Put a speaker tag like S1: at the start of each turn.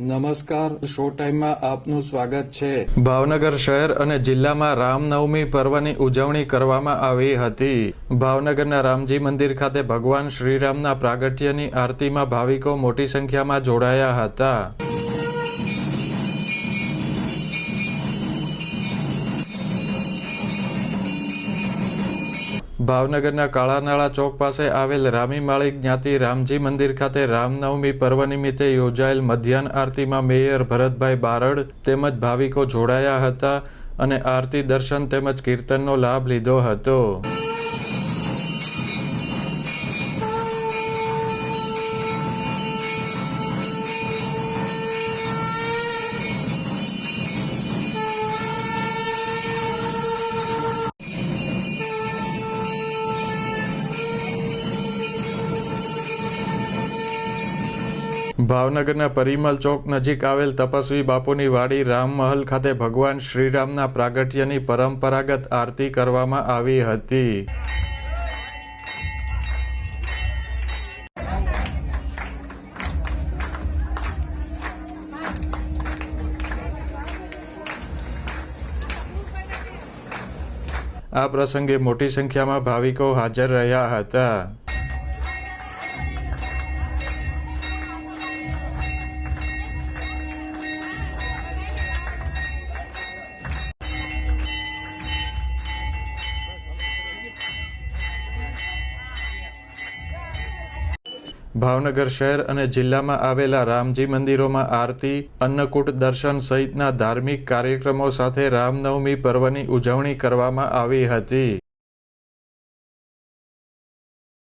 S1: નમસ્કાર, શો ટાઈમમાં આપનું સ્વાગત છે.
S2: ભાવનગર શહેર અને જિલ્લામાં રામનવમી પર્વની ઉજવણી કરવામાં આવી હતી. ભાવનગરના રામજી મંદિર ખાતે ભગવાન શ્રીરામના પ્રાગટ્યની આરતીમાં ભાવિકો મોટી સંખ્યામાં જોડાયા હતા. ભાવનગરના કાળાનાળા ચોક પાસે આવેલ રામી માળી જ્ઞાતિ રામજી મંદિર ખાતે રામનવમી પર્વ નિમિત્તે યોજાયેલ મધ્યાહન આરતીમાં મેયર ભરતભાઈ બારડ તેમજ ભાવિકો જોડાયા હતા અને આરતી દર્શન તેમજ કીર્તનનો લાભ લીધો હતો. ભાવનગરના પરિમલ ચોક નજીક આવેલ તપસ્વી બાપુની વાડી રામમહલ ખાતે ભગવાન શ્રીરામના પ્રાગટ્યની પરંપરાગત આરતી કરવામાં આવી હતી. આ પ્રસંગે મોટી સંખ્યામાં ભાવિકો હાજર રહ્યા હતા. ભાવનગર શહેર અને જિલ્લામાં આવેલા રામજી મંદિરોમાં આરતી, અન્નકૂટ દર્શન સહિતના ધાર્મિક કાર્યક્રમો સાથે રામનવમી પર્વની ઉજવણી કરવામાં આવી હતી.